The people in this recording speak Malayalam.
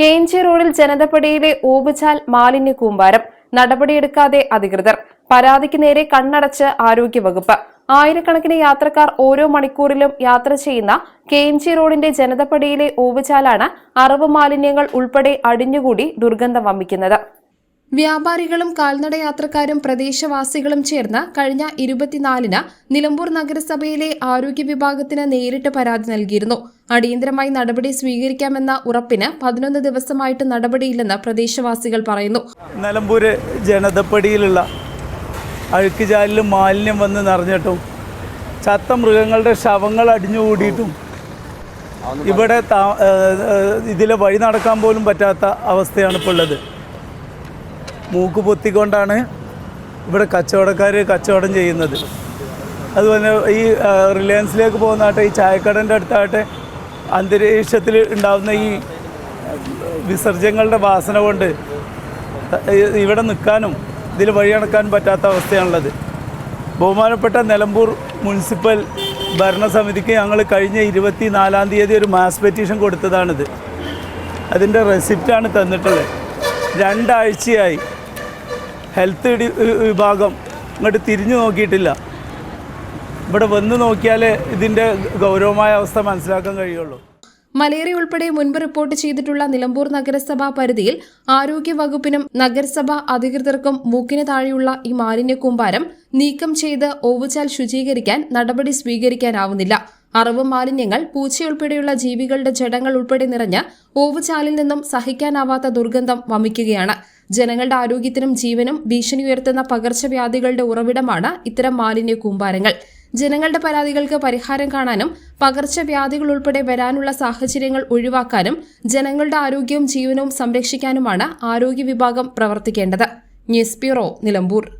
കേഞ്ചി റോഡിൽ ജനതപ്പടിയിലെ ഓവുചാൽ മാലിന്യ കൂമ്പാരം. നടപടിയെടുക്കാതെ അധികൃതർ. പരാതിക്ക് നേരെ കണ്ണടച്ച് ആരോഗ്യവകുപ്പ്. ആയിരക്കണക്കിന് യാത്രക്കാർ ഓരോ മണിക്കൂറിലും യാത്ര ചെയ്യുന്ന കേഞ്ചി റോഡിന്റെ ജനതപ്പടിയിലെ ഓവുചാലാണ് അറവ് മാലിന്യങ്ങൾ ഉൾപ്പെടെ അടിഞ്ഞുകൂടി ദുർഗന്ധം വമിക്കുന്നത്. വ്യാപാരികളും കാൽനടയാത്രക്കാരും പ്രദേശവാസികളും ചേർന്ന് കഴിഞ്ഞ ഇരുപത്തിനാലിന് നിലമ്പൂർ നഗരസഭയിലെ ആരോഗ്യ വിഭാഗത്തിന് നേരിട്ട് പരാതി നൽകിയിരുന്നു. അടിയന്തരമായി നടപടി സ്വീകരിക്കാമെന്ന ഉറപ്പിന് പതിനൊന്ന് ദിവസമായിട്ട് നടപടിയില്ലെന്ന് പ്രദേശവാസികൾ പറയുന്നു. നിലമ്പൂര് ജനതപ്പടിയിലുള്ള അഴുക്കുചാലിലും മാലിന്യം വന്ന് നിറഞ്ഞിട്ടും ചത്ത മൃഗങ്ങളുടെ ശവങ്ങൾ അടിഞ്ഞുകൂടിയിട്ടും ഇവിടെ ഇതിലെ വഴി നടക്കാൻ പോലും പറ്റാത്ത അവസ്ഥയാണ് ഇപ്പോൾ ഉള്ളത്. മൂക്ക് പൊത്തിക്കൊണ്ടാണ് ഇവിടെ കച്ചവടക്കാർ കച്ചവടം ചെയ്യുന്നത്. അതുപോലെ ഈ റിലയൻസിലേക്ക് പോകുന്നതാട്ടെ ഈ ചായക്കടന്റെ അടുത്താട്ടെ അന്തരീക്ഷത്തിൽ ഉണ്ടാകുന്ന ഈ വിസർജ്യങ്ങളുടെ വാസന കൊണ്ട് ഇവിടെ നിൽക്കാനും ഇതിൽ വഴി നടക്കാനും പറ്റാത്ത അവസ്ഥയാണുള്ളത്. ബഹുമാനപ്പെട്ട നിലമ്പൂർ മുനിസിപ്പൽ ഭരണസമിതിക്ക് ഞങ്ങൾ കഴിഞ്ഞ ഇരുപത്തി നാലാം തീയതി ഒരു മാസ് പെറ്റീഷൻ കൊടുത്തതാണിത്. അതിന്റെ റെസിപ്റ്റാണ് തന്നിട്ടുള്ളത്. രണ്ടാഴ്ചയായി ഹെൽത്ത് വിഭാഗം ഇങ്ങോട്ട് തിരിഞ്ഞു നോക്കിയിട്ടില്ല. ഇവിടെ വന്ന് നോക്കിയാലേ ഇതിന്റെ ഗൗരവമായ അവസ്ഥ മനസ്സിലാക്കാൻ കഴിയുള്ളൂ. മലേറിയ ഉൾപ്പെടെ മുൻപ് റിപ്പോർട്ട് ചെയ്തിട്ടുള്ള നിലമ്പൂർ നഗരസഭാ പരിധിയിൽ ആരോഗ്യ വകുപ്പിനും നഗരസഭാ അധികൃതർക്കും മൂക്കിന് താഴെയുള്ള ഈ മാലിന്യ കൂമ്പാരം നീക്കം ചെയ്ത് ഓവുചാൽ ശുചീകരിക്കാൻ നടപടി സ്വീകരിക്കാനാവുന്നില്ല. അറവ് മാലിന്യങ്ങൾ പൂച്ചയുൾപ്പെടെയുള്ള ജീവികളുടെ ജടങ്ങൾ ഉൾപ്പെടെ നിറഞ്ഞ ഓവുചാലിൽ നിന്നും സഹിക്കാനാവാത്ത ദുർഗന്ധം വമിക്കുകയാണ്. ജനങ്ങളുടെ ആരോഗ്യത്തിനും ജീവനും ഭീഷണി ഉയർത്തുന്ന പകർച്ചവ്യാധികളുടെ ഉറവിടമാണ് ഇത്തരം മാലിന്യ കൂമ്പാരങ്ങൾ. ജനങ്ങളുടെ പരാതികൾക്ക് പരിഹാരം കാണാനും പകർച്ചവ്യാധികൾ ഉൾപ്പെടെ വരാനുള്ള സാഹചര്യങ്ങൾ ഒഴിവാക്കാനും ജനങ്ങളുടെ ആരോഗ്യവും ജീവനവും സംരക്ഷിക്കാനുമാണ് ആരോഗ്യ വിഭാഗം പ്രവർത്തിക്കേണ്ടത്. News bureau Nilambur.